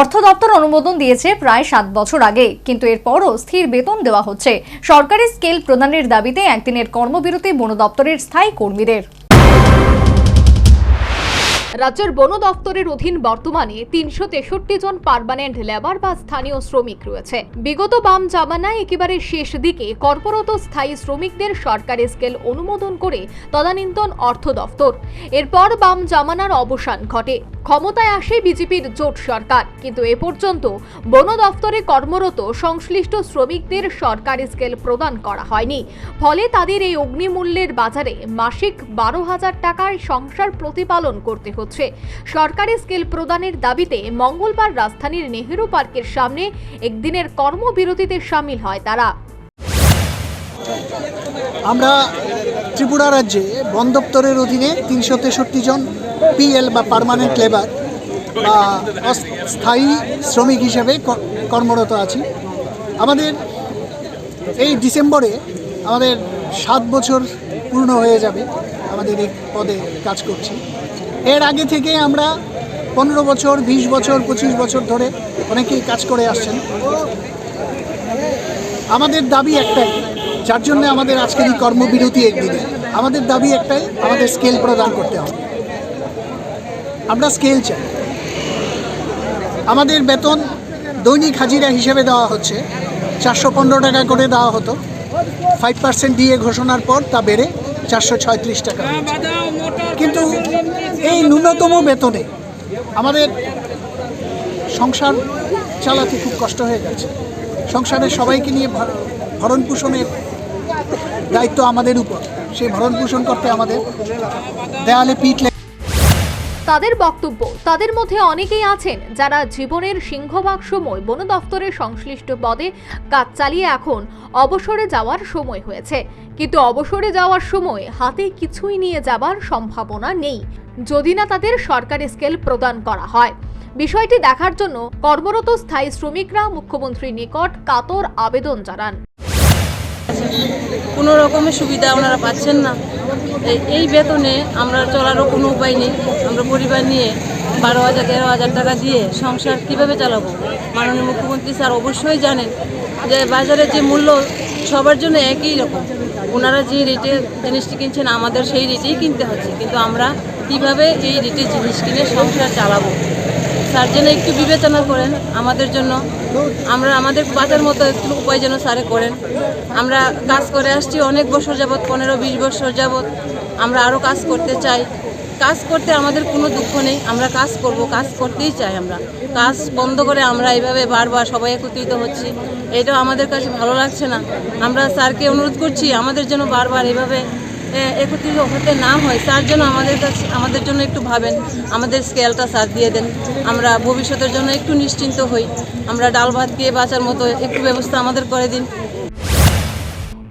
অর্থ দপ্তর অনুমোদন দিয়েছে প্রায় সাত বছর আগে, কিন্তু এরপরও স্থির বেতন দেওয়া হচ্ছে। সরকারি স্কেল প্রদানের দাবিতে একদিনের কর্মবিরতি বন দপ্তরের স্থায়ী কর্মীদের। রাজ্যের বন দপ্তরের অধীন বর্তমানে তিনশো তেষট্টি জন পারমানেন্ট লেবার বা স্থানীয় শ্রমিক রয়েছে। বিগত বাম জামানায় একেবারে শেষ দিকে কর্পোরত স্থায়ী শ্রমিকদের সরকারি স্কেল অনুমোদন করে তদানীন্তন অর্থ দপ্তর। এরপর বাম জামানার অবসান ঘটে। ক্ষমতায় আসে বিজেপির জোট সরকার। কিন্তু এ পর্যন্ত বন দফতরে কর্মরত সংশ্লিষ্ট শ্রমিকদের সরকারি স্কেল প্রদান করা হয়নি। ফলে তাদের এই অগ্নিমূল্যের বাজারে মাসিক বারো হাজার টাকার সংসার প্রতিপালন করতে হচ্ছে। সরকারি স্কেল প্রদানের দাবিতে মঙ্গলবার রাজধানীর নেহেরু পার্কের সামনে একদিনের কর্মবিরতিতে সামিল হয় তারা। আমরা ত্রিপুরা রাজ্যে বন দপ্তরের অধীনে তিনশো তেষট্টি জন পিএল বা পার্মানেন্ট লেবার বা স্থায়ী শ্রমিক হিসেবে কর্মরত আছি। আমাদের এই ডিসেম্বরে আমাদের সাত বছর পূর্ণ হয়ে যাবে আমাদের এই পদে কাজ করছি। এর আগে থেকে আমরা পনেরো বছর, বিশ বছর, পঁচিশ বছর ধরে অনেকেই কাজ করে আসছেন। আমাদের দাবি একটাই, যার জন্য আমাদের আজকের এই কর্মবিরতি একদিনে। আমাদের দাবি একটাই, আমাদের স্কেল প্রদান করতে হবে। আমরা স্কেল চাই। আমাদের বেতন দৈনিক হাজিরা হিসেবে দেওয়া হচ্ছে। চারশো পনেরো টাকা করে দেওয়া হতো। ফাইভ পার্সেন্ট দিয়ে ঘোষণার পর তা বেড়ে চারশো ছয়ত্রিশ টাকা কিন্তু এই ন্যূনতম বেতনে আমাদের সংসার চালাতে খুব কষ্ট হয়ে গেছে। সংসারের সবাইকে নিয়ে ভর- ভরণ পোষণের দায়িত্ব আমাদের উপর। সেই ভরণ পোষণ করতে আমাদের দেয়ালে পিঠ তাদের বক্তব্য। তাদের মধ্যে অনেকেই আছেন যারা জীবনের সিংহভাগ সময় বন দফতরের সংশ্লিষ্ট পদে কাজ চালিয়ে এখন অবসরে যাওয়ার সময় হয়েছে। কিন্তু অবসরে যাওয়ার সময় হাতে কিছুই নিয়ে যাবার সম্ভাবনা নেই, যদি না তাদের সরকারি স্কেল প্রদান করা হয়। বিষয়টি দেখার জন্য কর্মরত স্থায়ী শ্রমিকরা মুখ্যমন্ত্রীর নিকট কাতর আবেদন জানান। কোনো রকমের সুবিধা ওনারা পাচ্ছেন না। এই- বেতনে আমরা চলারও কোনো উপায় নেই। আমরা পরিবার নিয়ে বারো হাজার, তেরো হাজার টাকা দিয়ে সংসার কীভাবে চালাবো? মাননীয় মুখ্যমন্ত্রী স্যার অবশ্যই জানেন যে বাজারে যে মূল্য সবার জন্য একই রকম। ওনারা যে রেটে জিনিসটি কিনছেন, আমাদের সেই রেটেই কিনতে হচ্ছে। কিন্তু আমরা কীভাবে এই রেটে জিনিস কিনে সংসার চালাবো? স্যার যেন একটু বিবেচনা করেন আমাদের জন্য। আমরা আমাদের বাঁচার মতো একটু উপায় যেন স্যারে করেন। আমরা কাজ করে আসছি অনেক বছর যাবৎ, পনেরো, বিশ বছর যাবৎ। আমরা আরও কাজ করতে চাই। কাজ করতে আমাদের কোনো দুঃখ নেই। আমরা কাজ করব, কাজ করতেই চাই আমরা। কাজ বন্ধ করে আমরা এইভাবে বারবার সবাই একত্রিত হচ্ছি। এটা আমাদের কাছে ভালো লাগছে না। আমরা স্যারকে অনুরোধ করছি, আমাদের জন্য বারবার এভাবে একত্রিত হতে না হয়, স্যার জন্য আমাদের কাছে আমাদের জন্য একটু ভাবেন, আমাদের স্কেলটা স্যার দিয়ে দেন। আমরা ভবিষ্যতের জন্য একটু নিশ্চিন্ত হই। আমরা ডাল ভাত খেয়ে বাঁচার মতো একটু ব্যবস্থা আমাদের করে দিন।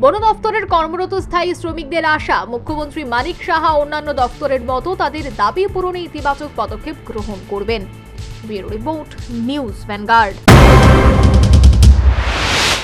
বন দপ্তরের কর্মরত স্থায়ী শ্রমিকদের আশা, মুখ্যমন্ত্রী মানিক সাহা অন্যান্য দপ্তরের মতো তাদের দাবি পূরণে ইতিবাচক পদক্ষেপ গ্রহণ করবেন। Bureau report, news Vanguard.